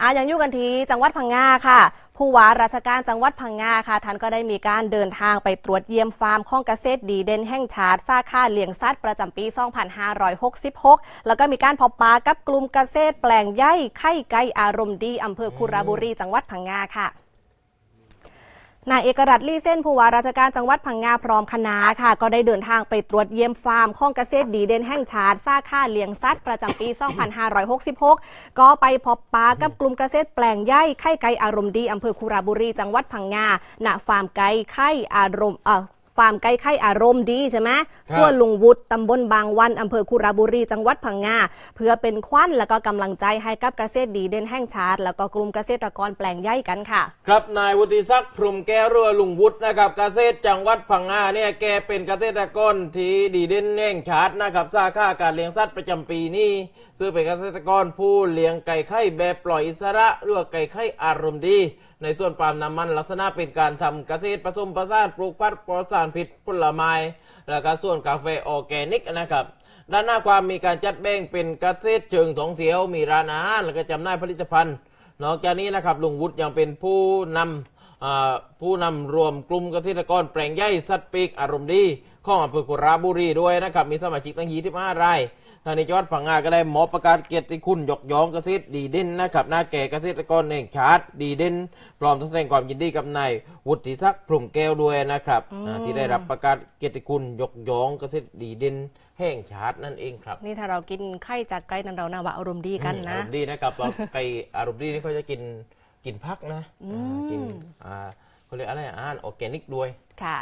อะยังอยู่กันที่จังหวัดพังงาค่ะ ผู้ว่าราชการจังหวัดพังงาค่ะ ท่านก็ได้มีการเดินทางไปตรวจเยี่ยมฟาร์มข้องเกษตรดีเด่นแห่งชาติสาขาเลี้ยงสัตว์ประจำปี 2566 แล้วก็มีการพบปะกับกลุ่มเกษตรแปลงใหญ่ไข่ไก่อารมณ์ดีอำเภอคุระบุรีจังหวัดพังงาค่ะ นายเอกรัตลี่เส้นผู้ว่าราชการจังหวัดพังงาพร้อมคณะค่ะ ก็ได้เดินทางไปตรวจเยี่ยมฟาร์มข้องเกษตรดีเด่นแห่งชาติซาขาเลี้ยงสัตว์ประจำปี 2566 ก็ไปพบปะกับกลุ่มเกษตรแปลงใหญ่ไข่ไก่อารมณ์ดีอำเภอคุราบุรีจังหวัดพังงาณฟาร์มไก่ไข่อารมณ์เอ่อ ฟาร์มไก่ไข่อารมณ์ดีใช่ไหมครับส่วนลุงวุฒิตำบลบางวันอำเภอคุระบุรีจังหวัดพังงาเพื่อเป็นขวัญและก็กำลังใจให้กับเกษตรดีเด่นแห่งชาติ แล้วก็กลุ่มเกษตรกรแปลงใหญ่กันค่ะ ครับนายวุฒิศักดิ์พรหมแก้วเรือลุงวุฒินะครับเกษตรจังหวัดพังงาเนี่ยแกเป็นเกษตรกรที่ดีเด่นแห่งชาตินะครับสาขาการเลี้ยงสัตว์ประจำปีนี้ซึ่งเป็นเกษตรกรผู้เลี้ยงไก่ไข่แบบปล่อยอิสระหรือว่าไก่ไข่อารมณ์ดี ในส่วนปาล์มน้ำมันลักษณะเป็นการทำเกษตรผสมผสานปลูกพัดปลอดสารพิษผลไม้และก็ส่วนกาแฟออร์แกนิกนะครับด้านหน้าความมีการจัดแบ่งเป็นเกษตรเชิงท่องเที่ยวมีร้านอาหารและก็จำหน่ายผลิตภัณฑ์ นอกจากนี้นะครับลุงวุฒิยังเป็นผู้นำ ผู้นำรวมกลุ่มเกษตรกรแปลงใหญ่สัตว์ปีกอารมณ์ดีของอำเภอกุราบุรีด้วยนะครับ มีสมาชิกตั้งยี่สิบห้ารายทางในจังหวัดพังงาก็ได้มอบประกาศเกียรติคุณยกย่องเกษตรดีเด่นนะครับหน้าแก่เกษตรกรแห่งชาติดีเด่นพร้อมทั้งแสดงความยินดีกับนายวุฒิศักดิ์พรหมแก้วด้วยนะครับอ่าที่ได้รับประกาศเกียรติคุณยกย่องเกษตรดีเด่นแห่งชาตินั่นเองครับ นี่ถ้าเรากินไข่จากไก่นั่นเราน่าว่าอารมณ์ดีกันอืมนะอารมณ์ดีนะครับเพราะไก่อารมณ์ดีนี่เขาจะกิน กินพักนะอืมอ่ากินอ่าเขาเรียกอะไรอาหารออร์แกนิกด้วยค่ะ